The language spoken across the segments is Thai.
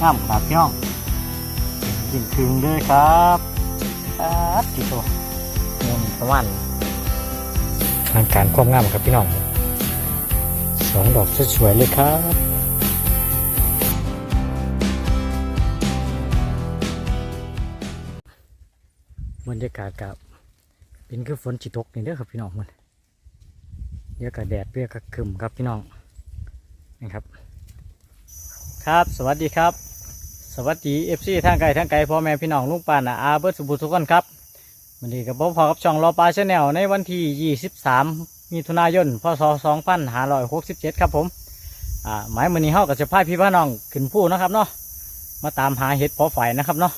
งามขาดพี่น้องยิ่งคืงเลยครับอาติโตเงินประมาณทางการความงามครับพี่น้องสองดอกสวยๆเลยครับบรรยากาศกับเป็นคือฝนจิตกนี่เด้อครับพี่น้องมันเดียอะกับแดดเปรี้ยกับคึมครับพี่น้องนะครับ ครับสวัสดีครับ สวัสดีเอฟซีทางไกลทางไกลพ่อแม่พี่น้องลุงปานอาอาเบิร์ดสุบุทุกคนครับวันนี้กับผมพอกับช่องรอปลาชาแนลในวันที่ 23 มิถุนายน พศ 2567 ครับผมอ่าหมายมือนี้เฮากับจะพาพี่พี่น้องขึ้นผู้นะครับเนาะมาตามหาเห็ดเพอไฟนะครับเนาะ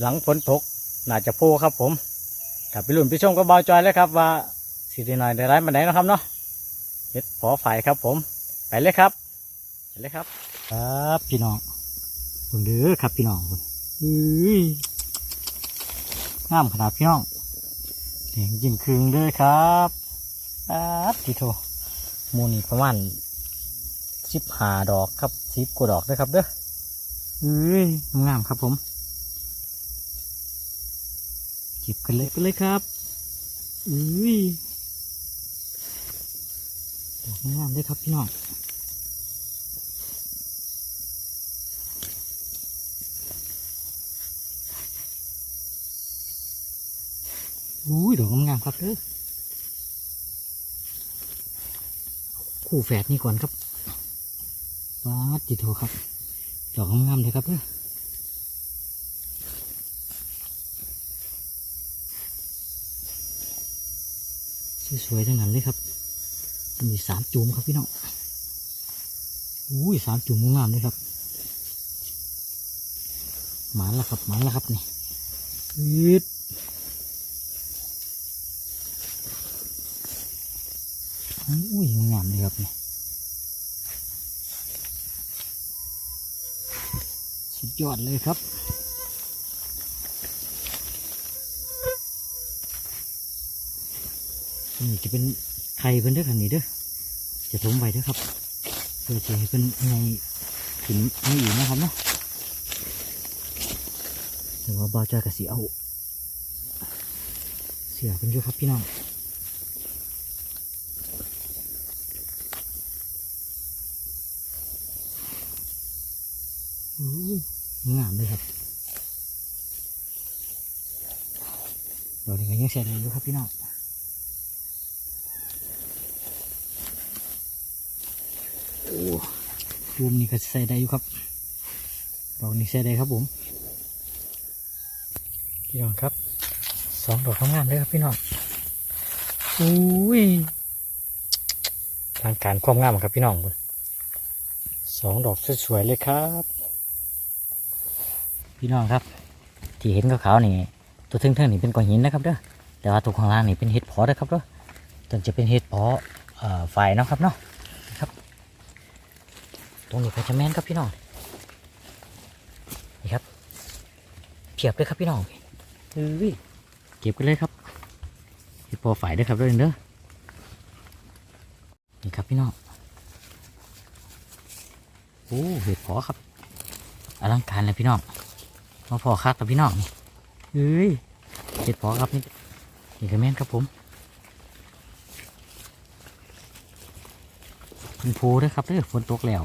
หลังฝนตกน่าจะโพครับผมกลับไปลุ่นไปชมกับเบาจอยเลยครับว่าสิได้หน่อยได้ไรมาไหนนะครับเนาะเห็ดพอไฟครับผม ไปเลยครับไปเลยครับ ครับพี่น้อง เบิ่งเด้อครับพี่น้องเบิ่งอุ้ยงามขนาดพี่น้องแดงยิ่งคืงเลยครับอาติโทหมูนี่ประมาณสิบหาดอกครับสิบกว่าดอกเด้อครับเด้ออุ้ยงามครับผมเก็บกันเลยกันเลยครับอุ้ยดอกงามเลยครับพี่น้อง อุ้ยดอกงามครับเด้อคู่แฝดนี่ก่อนครับว้าดจิโทครับ ดอกงามๆเลยครับเด้อสวยๆทั้งนั้นเลยครับจะมีสามจุ่มครับพี่น้องอุ้ยสามจุ่มงามเลยครับหมานแล้วครับหมานแล้วครับนี่ยืด อุ้ยงามเลยครับนี่สุดยอดเลยครับนี่จะเป็นไข่เพิ่นเด้อคันนี้เด้อจะถมไว้เด้อครับเพื่อจะให้เพิ่นไงขึ้นไม่อีกนะครับเนาะหรือว่าบาจอยกะสีเอา เสือเป็นอยู่ครับพี่น้องอู้ยงามเลยครับ ดอกนี้ก็ยังเสียดายอยู่ครับพี่น้องโอ้รูมนี่ก็ใส่ได้อยู่ครับ ดอกนี้ใส่ได้ครับผม พี่น้องครับ สองดอกงามเลยครับพี่น้องอุ้ยทางการความงามครับพี่น้องบุญสองดอกสวยๆเลยครับ พี่น้องครับ ที่เห็นขาวๆนี่ ตัวทึ่งๆนี่เป็นก้อนหินนะครับเด้อแต่ว่าตัวข้างล่างนี่เป็นเห็ดเพอนะครับเด้อจนจะเป็นเห็ดเพอเอ่อไฟเนาะครับเนาะตรงนี้ก็จะแม่นครับพี่น้องนี่ครับเพียบเลยครับพี่น้องเฮ้ยเก็บกันเลยครับพี่พอฝ่ายด้วยครับด้วยเด้อนี่ครับพี่น้องโอ้เห็ดพอครับอลังการเลยพี่น้องมาพอคักกับพี่น้องนี่ เฮ้ยเห็ดพอครับนี่นี่ก็แม่นครับผมเป็นภูด้วยครับเด้อฝนตกแล้ว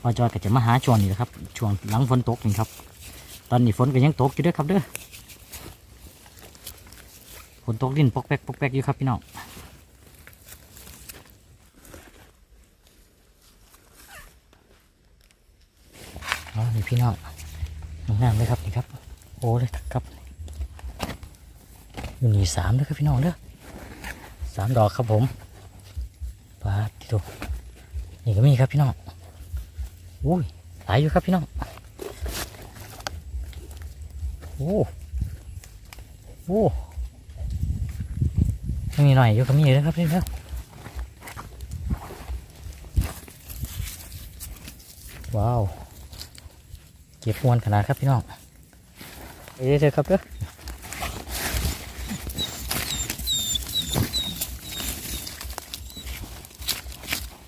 พอจอยก็จะมาหาช่วงนี้แหละครับช่วงหลังฝนตกนี่ครับ ตอนนี้ฝนก็ยังตกอยู่ด้วยครับเด้อฝนตกดินปกแป๊กปกแป๊กอยู่ครับพี่น้องเอนี่พี่น้องงามเลยครับ โอ้เลยครับอยู่นี่สามเด้อครับพี่น้องเด้อสามดอกครับผมปาดที่ดูนี่ก็มีครับพี่น้องอุ้ยหลายอยู่ครับพี่น้องโอ้โอ้มีหน่อยอยู่ก็มีอยู่นะครับพี่ครับว้าว เก็บมวนขนาดครับพี่น้อง เอ๊ะเจอครับเด้อ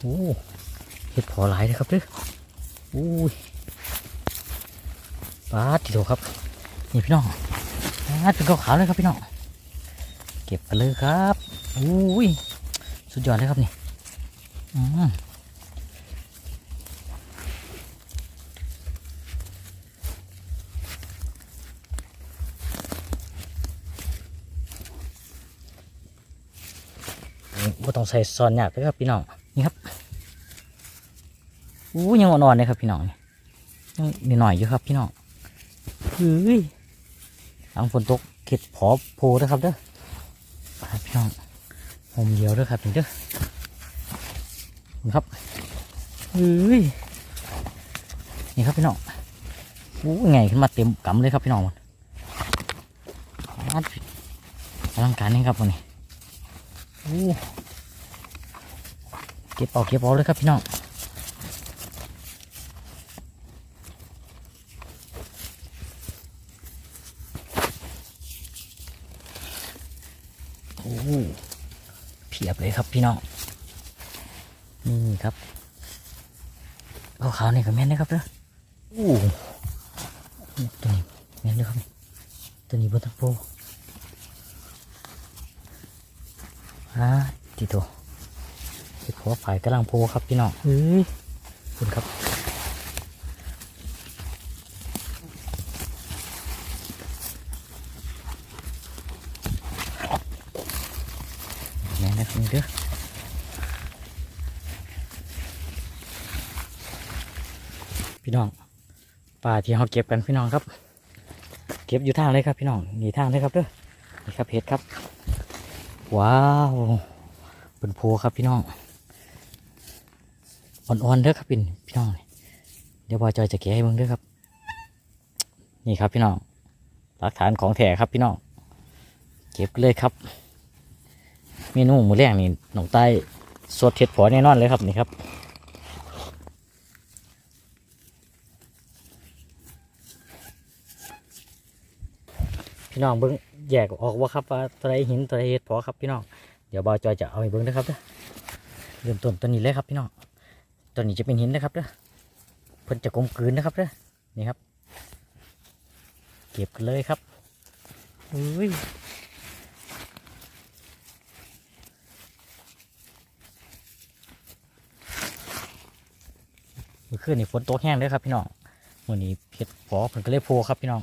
โอ้เห็ดพอหลายเลยครับเด้ออุ้ยปาดทีเดียวครับ นี่พี่น้องปาดเป็นขาวๆเลยครับพี่น้อง เก็บไปเลยครับอุ้ย สุดยอดเลยครับนี่อืม บ่ต้องใส่ซอนยากเลยครับพี่น้องนี่ครับอู้ยังอ่อนๆเลยครับพี่น้องนี่นิดหน่อยอยู่ครับพี่น้องเฮ้ยหลังฝนตกเข็ดพอโพนะครับเด้อพี่น้องผมเดียวเด้อครับนี่เด้อนี่ครับเฮ้ยนี่ครับพี่น้องอู้ไงขึ้นมาเต็มกำเลยครับพี่น้องมันอลังการนี่ครับวันนี้อู้ ก็บเอาเก็บเอาเลยครับพี่น้องโอ้เพียบเลยครับพี่น้องนี่ครับขาวนี่ก็แม่นนะครับเด้อโอ้ตัวนี้แม่นเลยครับตัวนี้บนทังโพอ่าติโตเหัวฝ่ายกำลังโพครับพี่น้องเฮ้ยคุณครับแม่นะครับเด้อพี่น้องป่าที่เขาเก็บกันพี่น้องครับ เก็บอยู่ทางเลยครับพี่น้องหนีทางเลยครับเด้อนี่ครับเห็ดครับ ว้าวเป็นโพครับพี่น้อง อ่อนๆเด้อครับพี่พี่น้องเดี๋ยวบอจอยจะแกะให้มึงเด้อครับ นี่ครับพี่น้องหลักฐานของแท้ครับพี่น้องเก็บเลยครับ เมนูหมูแรงนี่หนองใต้สดเห็ดผอแน่นอนเลยครับนี่ครับพี่น้องเบิ้งแยกออกว่าครับว่าตัวใดหินตัวใดเห็ดผอครับพี่น้องเดี๋ยวบอจอยจะเอาไปเบิ้งนะครับเด้อเริ่มต้นตัวนี้เลยครับพี่น้อง ตัวนี้จะเป็นหินนะครับเด้อเพิ่นจะกลมกลืนนะครับเด้อนี่ครับ เก็บกันเลยครับอุ้ยเมื่อคืนนี่ฝนตกแห้งเลยครับพี่น้องวันนี้เห็ดพอเพิ่นก็เลยโพครับพี่น้อง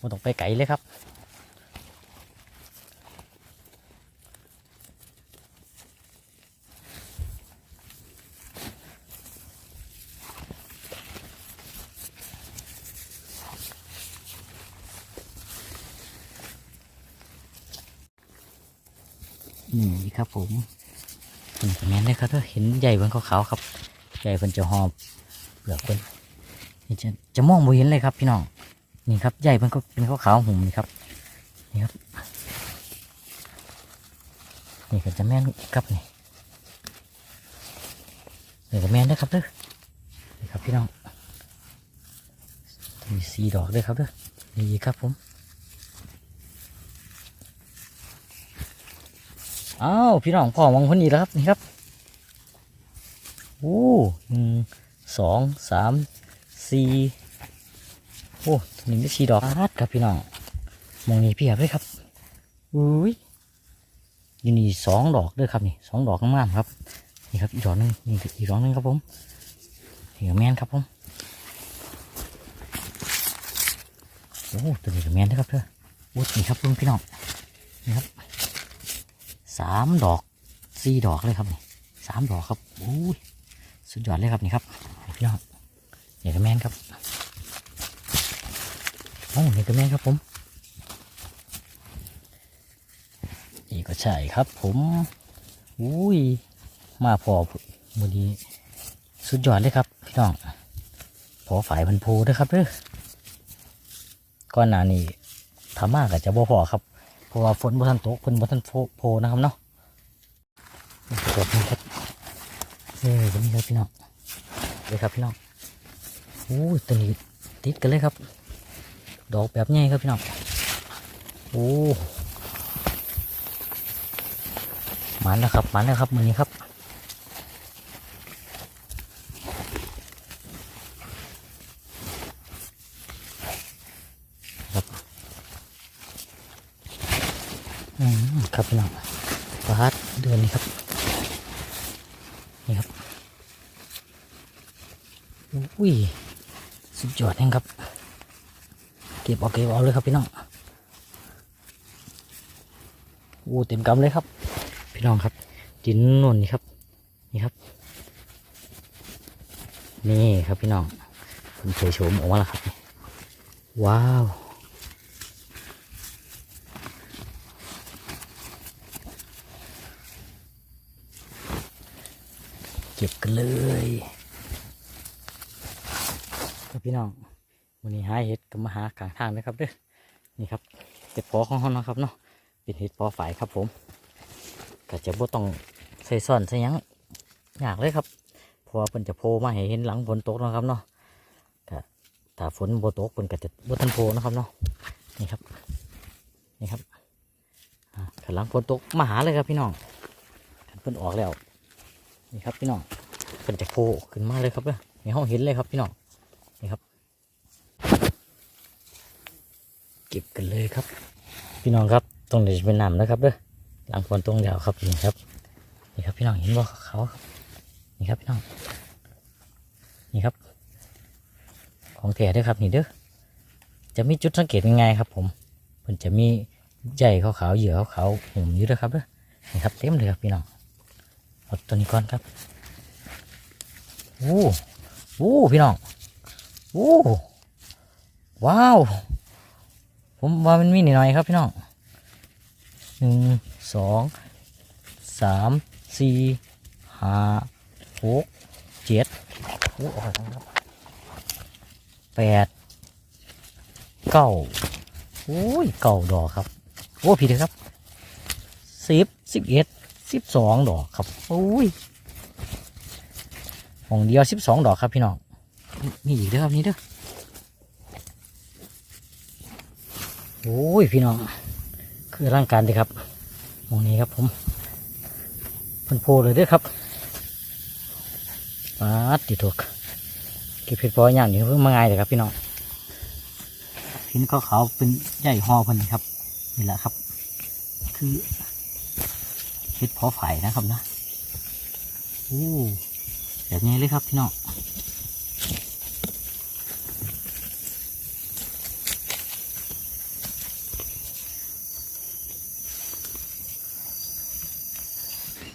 มันต้องไปไกลเลยครับ นี่ครับผมเป็นแมนเลยครับเห็นใหญ่เพิ่นขาวๆครับใหญ่เพิ่นจะหอบเปลือกเพิ่นนี่จะจะมองบ่เห็นเลยครับ พี่น้องนี่ครับใหญ่เพิ่นก็เป็นขาวๆหุ่มนี่ครับนี่ครับ นี่ก็จะแม่นครับนี่นี่ก็แม่นด้ครับเด้อนี่ครับพี่น้องมีสีดอกด้วยครับเด้อนี่ครับผม อ้าวพี่น้องพ่อมองคนนี้แล้วครับนี่ครับโอ้หนึ่งสองสามสี่โอ้หนึ่งได้สี่ดอกอาดครับพี่น้องมองนี่พี่ครับเลยครับอุ้ยอยู่นี่สองดอกด้วยครับนี่สองดอกงามๆครับนี่ครับอีกดอกหนึงนี่อีกดอกหนึงครับผมนี่ก็แมนครับผมโอ้ตัวนี้ก็แมนนะครับเพื่อโอ้นี่ครับเพื่อนพี่น้องนี่ครับ สามดอกสี่ดอกเลยครับนี่สามดอกครับโอ้ยสุดยอดเลยครับนี่ครับพี่น้องนี่ก็แมนครับโอ้นี่ก็แมนครับผมนี่ก็ใช่ครับ ผมอุ้ยมาพอมือนี้สุดยอดเลยครับพี่น้องพอฝ่ายพันโพด้วยครับเด้อก้อนหนานี่ทำมากกับจะบ่พอครับ เพราะว่าฝนบ่ทันตกฝนบ่ทันโพนะครับเนาะนี่ก็แบบนี้ครับเออตรงนี้ครับพี่น้องเลยครับพี่น้องโอ้ตัวนี้ติดกันเลยครับ ดอกแบบใหญ่ครับพี่น้องโอ้หมันแล้วครับมันแล้วครับมือนี้ครับ อืมครับ พี่น้องปาดเดือนนี้ครับ นี่ครับอุ้ยสุดยอดแห่งครับ เก็บเอาเก็บเอาเลยครับพี่น้องโอ้เต็มกำเลยครับ พี่น้องครับดินนุ่นนี่ครับ นี่ครับ นี่ครับพี่น้องผมเคยโชมออกมาแล้วครับ ว้าว เก็บกันเลยครับพี่น้องวันนี้หาเห็ดกับมาหากลางทางนะครับเด้อนี่ครับเห็ดพอของเขาเนาะครับเนาะเป็นเห็ดพอฝ่ายครับผมก็จะบ่ต้องใส่ซ่อนใส่ยังยากเลยครับเพราะว่าเพิ่นจะโผล่มาให้เห็นหลังฝนตกนะครับเนาะก็ถ้าฝนบ่ตกเพิ่นก็จะบ่ทันโผล่นะครับเนาะนี่ครับนี่ครับถ้าหลังฝนตกมาหาเลยครับพี่น้องคันเพิ่นออกแล้ว นี่ครับพี่น้องเป็นจะโผล่ขึ้นมาเลยครับเด้อในห้องเห็นเลยครับพี่น้องนี่ครับ เก็บกันเลยครับ พี่น้องครับตรงนี้จะเป็นน้ำนะครับเด้อหลังฝนตรงเดียวครับนี่ครับนี่ครับพี่น้องเห็นบ่เขาครับนี่ครับพี่น้องนี่ครับ ของแท้เด้วยครับนี่เด้อจะมีจุดสังเกตยังไงครับผมมันจะมีใยขาวๆเหยื่อขาวๆหุ่มอยู่ด้วยครับเด้อนี่ครับเต็มเลยครับพี่น้อง เอาตัวนี้ก่อนครับโอ้โอ้พี่น้องโอ้ว้าว ผมว่ามันมีนิดหน่อยครับพี่น้องหนึ่งสองสามสี่ห้าหกเจ็ดโอ้ออกแล้วครับแปดเก้าโอ้ยเก้าดอกครับ โอ้ผิดเลยครับสิบสิบเอ็ด สิบสองดอกครับโอ้ยหองเดียวสิบสองดอกครับพี่น้องมีอีกเด้อครับนี่เด้อโอ้ยพี่น้อง คือร่างการดีครับหมองนี้ครับผมเพันโพเลยเด้อครับปาดติดถูกเก็บเพชรพออย่างนี้เพิ่งมาไงเลยครับพี่น้องเห็นขาวๆเป็นใหญ่หอพันนี่ครับนี่แหละครับ คือ เห็ดเพอไผ่นะครับนะโอ้แบบนี้เลยครับพี่น้อง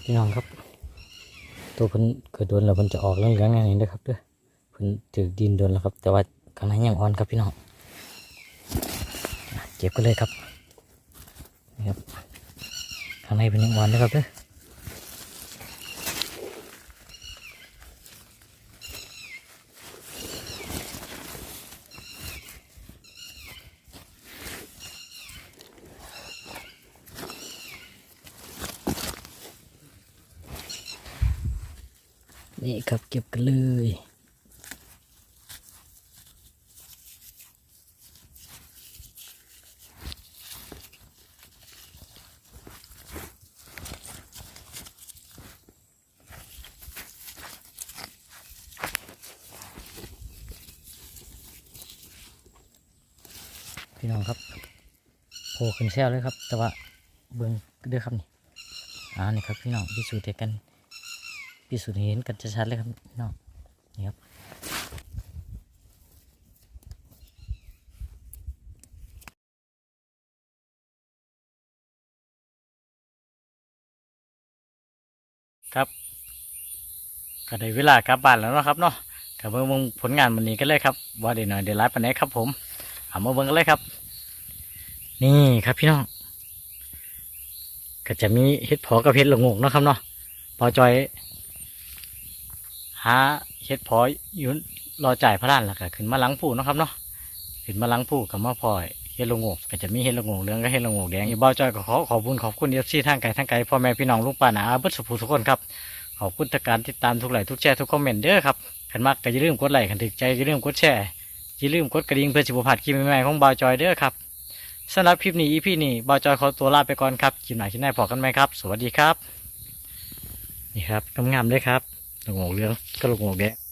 พี่น้องครับ ตัวเพิ่นเกิดโดนแล้วเพิ่นจะออกเรื่องๆอย่างนี้นะครับเด้อเพิ่นถือดินโดนแล้วครับ แต่ว่าข้างในยังอ่อนครับพี่น้องเจ็บกันเลยครับนี่ครับางในเป็นยังอ่อนนะครับเด้อนี่ครับเก็บกันเลย พี่น้องครับโผล่ขึ้นแซวเลยครับ แต่ว่าเบิ้งเด้อครับนี่อ่านี่ครับพี่น้องพิสูจน์ให้กันพิสูจน์ให้เห็นกันชัดๆเลยครับพี่น้องนี่ครับครับก็ได้เวลากลับบ้านแล้วนะครับเนาะกับเบิ่งผลงานวันนี้กันเลยครับว่าเดี๋ยวหน่อยเดี๋ยวไลฟ์ปันไหนครับผม เอามาเบิ่งกันเลยครับ นี่ครับพี่น้อง ก็จะมีเห็ดพอกับเห็ดหลงงกนะครับเนาะพอจอย หาเห็ดพออยู่รอจ่ายพระด้านแล้วก็ขึ้นมาหลังผู้นะครับเนาะขึ้นมาหลังผู้กับมาพอยเห็ดหลงงกก็จะมีเห็ดหลงงกเหลืองกับเห็ดหลงงกแดงอีบ่าวจอยก็ขอขอบคุณขอบคุณเอฟซีทางไกลทางไกลพ่อแม่พี่น้องลูกป้าหนาอาเบิดสุภูทุกคนครับขอบคุณทุกการติดตามทุกไลค์ทุกแชร์ทุกคอมเมนต์เด้อครับขันมากก็อย่าลืมกดไลค์ขันถึกใจอย่าลืมกดแชร์ อย่าลืมกดกระดิ่งเพื่อสิบผ่านคลิปใหม่ๆของบาวจอยเด้อครับสำหรับคลิปนี้อีพีนี้บาวจอยขอตัวลาไปก่อนครับคลิปไหนที่ไหน้พอกันไหมครับ สวัสดีครับ นี่ครับงามๆเลยครับหลงโงเหลืองก็หลงโงแดง